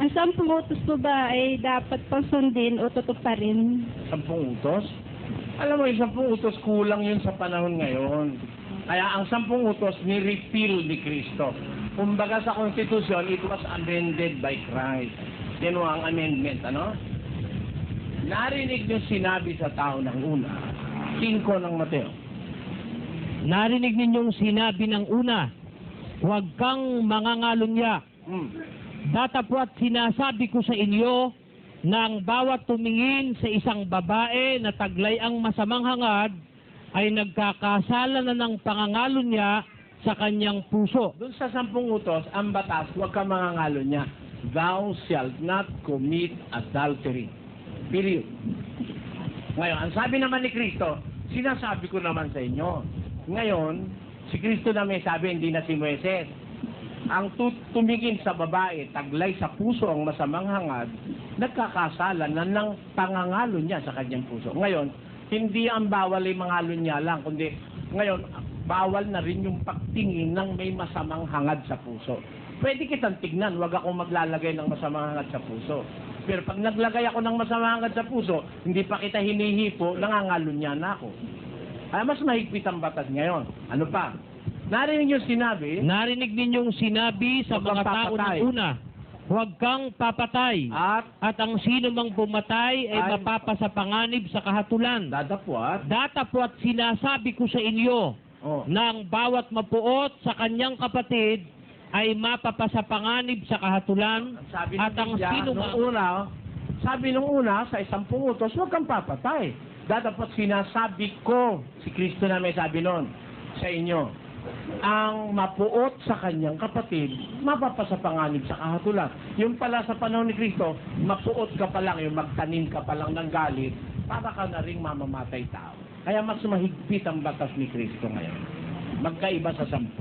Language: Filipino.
Ang sampung utos po ba ay dapat pang sundin o tutuparin? Sampung utos? Alam mo, yung sampung utos kulang yun sa panahon ngayon. Kaya ang sampung utos ni-repeal ni Kristo. Kumbaga sa Constitution, it was amended by Christ. Yan o ang amendment, ano? Narinig yung sinabi sa tao ng una, 5 ng Mateo. Narinig ninyong sinabi ng una, huwag kang mangangalunya. Hmm. Datapwat sinasabi ko sa inyo, nang bawat tumingin sa isang babae na taglay ang masamang hangad, ay nagkakasala na ng pangangalo niya sa kanyang puso. Doon sa sampung utos, ang batas, huwag ka mangangalo niya. Thou shalt not commit adultery. Period. Ngayon, ang sabi naman ni Kristo, sinasabi ko naman sa inyo. Ngayon, si Kristo na may sabi, hindi na si Moises. Ang tu- tumingin sa babae, taglay sa puso ang masamang hangad, nagkakasala na ng pangangalo niya sa kanyang puso. Ngayon, hindi ang bawal ay mangalo niya lang, kundi ngayon, bawal na rin yung pagtingin ng may masamang hangad sa puso. Pwede kitang tignan, wag akong maglalagay ng masamang hangad sa puso. Pero pag naglagay ako ng masamang hangad sa puso, hindi pa kita hinihipo, nangangalo niya na ako. Ay, mas mahigpit ang batas ngayon. Ano pa? Narinig yung sinabi, Narinig ninyong sinabi sa mga tao ng una, huwag kang papatay. at? At ang sino mang pumatay ay Ay- mapapasapanganib sa kahatulan. dadapwat, Datapwat sinasabi ko sa inyo, oh, nang bawat mapuot sa kanyang kapatid ay mapapasapanganib sa kahatulan. Sabi at ang sino nung ma- una, sabi nung una, sa isang pungutos, huwag kang papatay. Dadapat sinasabi ko, si Kristo na may sabi noon, sa inyo, ang mapuot sa kanyang kapatid, mapapasapanganib sa kahatulan. Yung pala sa panahon ni Kristo, mapuot ka pa lang, yung magtanim ka pa lang ng galit, para ka na rin mamamatay tao. Kaya mas mahigpit ang batas ni Kristo ngayon. Magkaiba sa sampu.